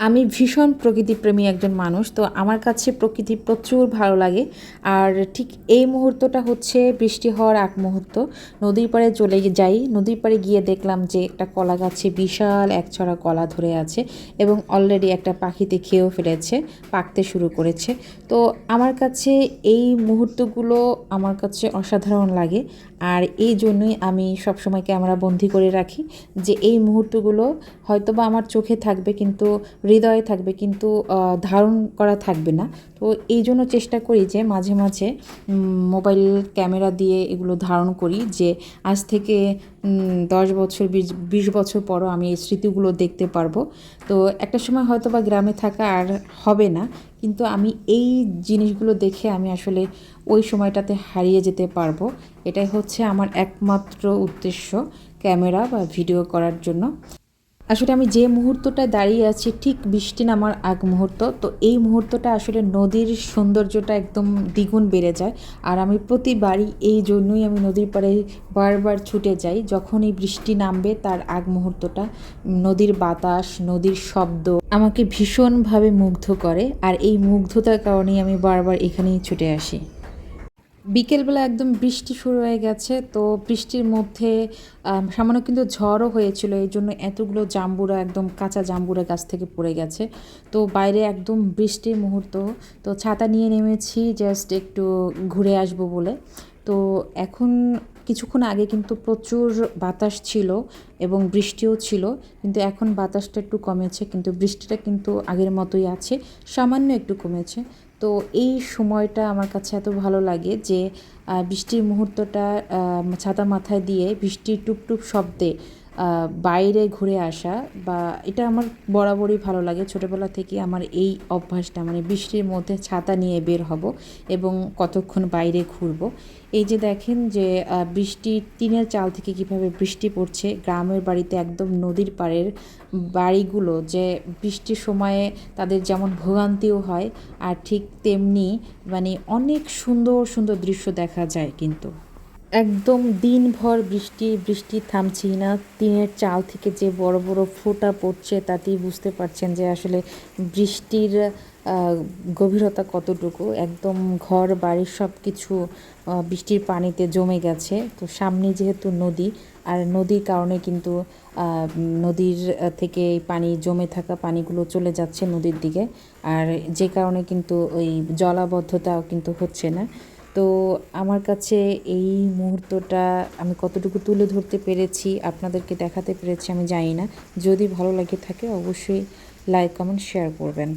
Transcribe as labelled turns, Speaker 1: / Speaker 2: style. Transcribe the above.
Speaker 1: আমি ভীষণ প্রকৃতিপ্রেমী একজন মানুষ, তো আমার কাছে প্রকৃতি প্রচুর ভালো লাগে। আর ঠিক এই মুহূর্তটা হচ্ছে বৃষ্টি হওয়ার আগ মুহূর্ত। নদীর পাড়ে চলে যাই। নদীর পাড়ে গিয়ে দেখলাম যে একটা কলা গাছে বিশাল এক ছড়া কলা ধরে আছে এবং অলরেডি একটা পাখিতে খেয়েও ফেলেছে, পাকতে শুরু করেছে। তো আমার কাছে এই মুহূর্তগুলো আমার কাছে অসাধারণ লাগে। আর এই জন্যই আমি সবসময় ক্যামেরা বন্দি করে রাখি যে এই মুহূর্তগুলো হয়তোবা আমার চোখে থাকবে কিন্তু হৃদয়ে থাকবে কিন্তু ধারণ করা থাকবে না। তো এই জন্য চেষ্টা করি যে মাঝে মাঝে মোবাইল ক্যামেরা দিয়ে এগুলো ধারণ করি যে আজ থেকে দশ বছর, বিশ বছর পরও আমি এই স্মৃতিগুলো দেখতে পারব। তো একটা সময় হয়তো বা গ্রামে থাকা আর হবে না, কিন্তু আমি এই জিনিসগুলো দেখে আমি আসলে ওই সময়টাতে হারিয়ে যেতে পারব। এটাই হচ্ছে আমার একমাত্র উদ্দেশ্য ক্যামেরা বা ভিডিও করার জন্য। আসলে আমি যে মুহূর্তটায় দাঁড়িয়ে আছি, ঠিক বৃষ্টি নামার আগ মুহূর্ত, তো এই মুহূর্তটা আসলে নদীর সৌন্দর্যটা একদম দ্বিগুণ বেড়ে যায়। আর আমি প্রতিবারই এই জন্যই আমি নদীর পাড়ে বারবার ছুটে যাই, যখন এই বৃষ্টি নামবে তার আগ মুহূর্তটা। নদীর বাতাস, নদীর শব্দ আমাকে ভীষণভাবে মুগ্ধ করে, আর এই মুগ্ধতার কারণেই আমি বারবার এখানেই ছুটে আসি। বিকেলবেলা একদম বৃষ্টি শুরু হয়ে গেছে, তো বৃষ্টির মধ্যে সামান্য কিন্তু ঝড়ও হয়েছিল, এই জন্য এতগুলো জাম্বুরা, একদম কাঁচা জাম্বুরা গাছ থেকে পড়ে গেছে। তো বাইরে একদম বৃষ্টির মুহূর্ত, তো ছাতা নিয়ে নেমেছি জাস্ট একটু ঘুরে আসব বলে। তো এখন কিছুক্ষণ আগে কিন্তু প্রচুর বাতাস ছিল এবং বৃষ্টিও ছিল, কিন্তু এখন বাতাসটা একটু কমেছে, কিন্তু বৃষ্টিটা কিন্তু আগের মতোই আছে, সামান্য একটু কমেছে। তো এই সময়টা আমার কাছে এত ভালো লাগে যে বৃষ্টির মুহূর্তটা ছাতা মাথায় দিয়ে বৃষ্টির টুপটুপ শব্দে বাইরে ঘুরে আসা বা এটা আমার বরাবরই ভালো লাগে। ছোটোবেলা থেকে আমার এই অভ্যাসটা মানে বৃষ্টির মধ্যে ছাতা নিয়ে বের হব এবং কতক্ষণ বাইরে ঘুরবো। এই যে দেখেন যে বৃষ্টির টিনের চাল থেকে কীভাবে বৃষ্টি পড়ছে, গ্রামের বাড়িতে একদম নদীর পাড়ের বাড়িগুলো যে বৃষ্টির সময়ে তাদের যেমন ভোগান্তিও হয়, আর ঠিক তেমনি মানে অনেক সুন্দর সুন্দর দৃশ্য দেখা যায় কিন্তু। একদম দিনভর বৃষ্টি বৃষ্টি থামছেই না। টিনের চাল থেকে যে বড় বড় ফোঁটা পড়ছে তাতেই বুঝতে পারছেন যে আসলে বৃষ্টির গভীরতা কতটুকু। একদম ঘর বাড়ির সব কিছু বৃষ্টির পানিতে জমে গেছে। তো সামনে যেহেতু নদী, আর নদীর কারণে কিন্তু নদীর থেকে পানি জমে থাকা পানিগুলো চলে যাচ্ছে নদীর দিকে। আর যে কারণে কিন্তু ওই জলাবদ্ধতাও কিন্তু হচ্ছে না। তো আমার কাছে এই মুহূর্তটা আমি কতটুকু তুলে ধরতে পেরেছি, আপনাদেরকে দেখাতে পেরেছি আমি জানি না। যদি ভালো লাগে থাকে অবশ্যই লাইক কমেন্ট শেয়ার করবেন।